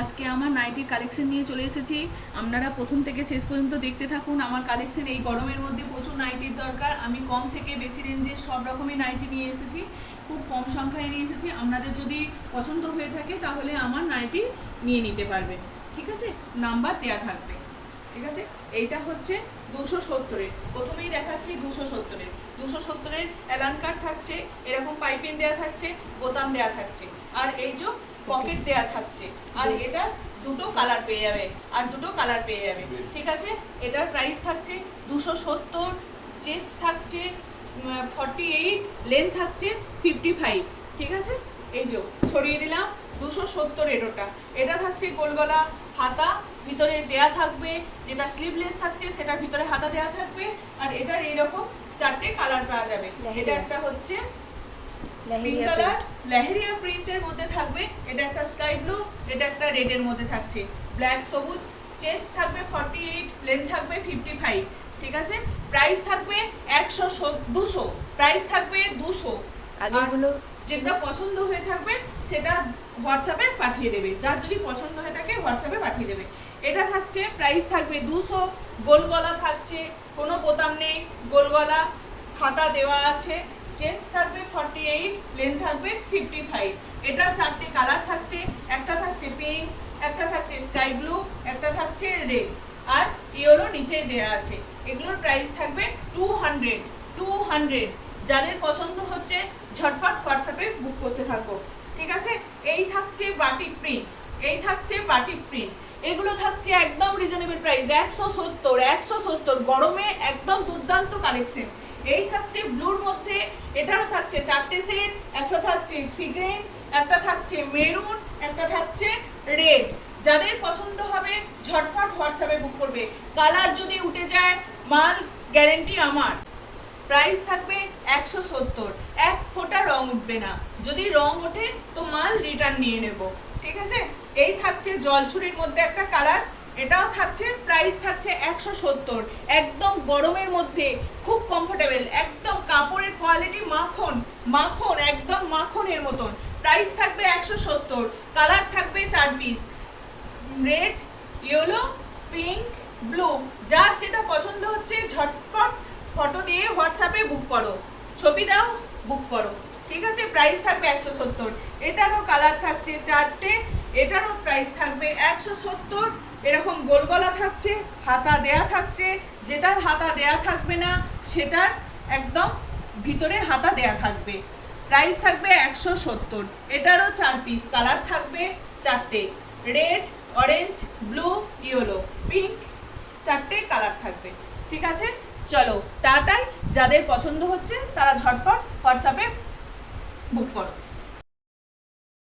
আজকে আমার নাইটির কালেকশন নিয়ে চলে এসেছি। আপনারা প্রথম থেকে শেষ পর্যন্ত দেখতে থাকুন, আমার কালেকশন এই গরমের মধ্যে প্রচুর নাইটির দরকার। আমি কম থেকে বেশি রেঞ্জের সব রকমের নাইটি নিয়ে এসেছি, খুব কম সংখ্যায় নিয়ে এসেছি। আপনাদের যদি পছন্দ হয়ে থাকে তাহলে আমার নাইটি নিয়ে নিতে পারবে ঠিক আছে? নাম্বার দেয়া থাকবে। ঠিক আছে? এইটা হচ্ছে দুশো সত্তরের। প্রথমেই দেখাচ্ছি দুশো সত্তরের। দুশো সত্তরের অ্যালান কার্ড থাকছে এরকম পাইপিং দেয়া থাকছে বোতাম দেয়া থাকছে আর এই যে পকেট দেয়া থাকছে আর এটা দুটো কালার পেয়ে যাবে আর দুটো কালার পেয়ে যাবে ঠিক আছে? এটার প্রাইস থাকছে দুশো সত্তর চেস্ট থাকছে ফর্টি এইট লেন্থ থাকছে ফিফটি ফাইভ ঠিক আছে? এই যে সরিয়ে দিলাম দুশো সত্তর এটোটা এটা থাকছে গোলগলা হাতা ভিতরে দেয়া থাকবে যেটা স্লিভলেস থাকছে সেটার ভিতরে হাতা দেয়া থাকবে আর এটার এইরকম চারটে কালার পাওয়া যাবে। এটা একটা হচ্ছে পিঙ্ক কালার লেহেরিয়া প্রিন্টের মধ্যে থাকবে এটা একটা স্কাই ব্লু এটা একটা রেডের মধ্যে থাকছে। ব্ল্যাক সবুজ চেস্ট থাকবে ফর্টি এইট লেন্থ থাকবে ফিফটি ফাইভ ঠিক আছে? প্রাইস থাকবে একশো দুশো প্রাইস থাকবে দুশো। যেটা পছন্দ হয়ে থাকবে সেটা হোয়াটসঅ্যাপে পাঠিয়ে দেবে। যার যদি পছন্দ হয়ে থাকে হোয়াটসঅ্যাপে পাঠিয়ে দেবে। এটা থাকছে প্রাইস থাকবে দুশো গোল গলা থাকছে, কোনো বোতাম নেই গোল গলা হাতা দেওয়া আছে চেস্ট থাকবে ফর্টি এইট লেন্থ থাকবে ফিফটি ফাইভ এটার চারটে কালার থাকছে, একটা থাকছে পিঙ্ক একটা থাকছে স্কাই ব্লু একটা থাকছে রেড আর ইয়েলো নিচে দেওয়া আছে। এগুলোর প্রাইস থাকবে টু হান্ড্রেড টু হান্ড্রেড যাদের পছন্দ হচ্ছে, ঝটপট হোয়াটসঅ্যাপে বুক করতে থাকো। ঠিক আছে? এই থাকছে বাটিক প্রিন্ট এই থাকছে বাটিক প্রিন্ট এগুলো থাকছে একদম রিজনেবল প্রাইস একশো সত্তর একশো সত্তর, গরমে একদম দুর্দান্ত কালেকশন এই থাকছে ব্লুর মধ্যে এটারও থাকছে চারটে সেট একটা থাকছে সিগ্রেন একটা থাকছে মেরুন একটা থাকছে রেড যাদের পছন্দ হবে, ঝটপট হোয়াটসঅ্যাপে বুক করবে। কালার যদি উঠে যায়, মাল গ্যারেন্টি আমার। প্রাইস থাকবে একশো সত্তর। এক ফোঁটা রং উঠবে না। যদি রং ওঠে, তো মাল রিটার্ন নিয়ে নেব। ঠিক আছে? এই থাকছে জলছুরির মধ্যে একটা কালার, এটাও থাকছে প্রাইস থাকছে একশো সত্তর। একদম গরমের মধ্যে, খুব কমফোর্টেবল একদম কাপড়ের কোয়ালিটি মাখন মাখন, একদম মাখনের মতন। প্রাইস থাকবে একশো সত্তর কালার থাকবে চার piece red yellow pink blue যার যেটা পছন্দ হচ্ছে ঝটপট ফটো দিয়ে হোয়াটসঅ্যাপে বুক করো। ছবি দাও বুক করো। ঠিক আছে? প্রাইস থাকবে একশো সত্তর। এটারও কালার থাকছে চারটে এটারও প্রাইস থাকবে একশো সত্তর, এরকম গোলগলা থাকছে, হাতা দেয়া থাকছে, যেটার হাতা দেয়া থাকবে না, সেটার একদম ভিতরে হাতা দেয়া থাকবে। প্রাইস থাকবে একশো সত্তর, এটারও চার পিস কালার থাকবে, চারটে red orange blue yellow pink চারটে কালার থাকবে। ঠিক আছে? চলো টাটাই যাদের পছন্দ হচ্ছে তারা ঝটপট হোয়াটসঅ্যাপে বুক করো।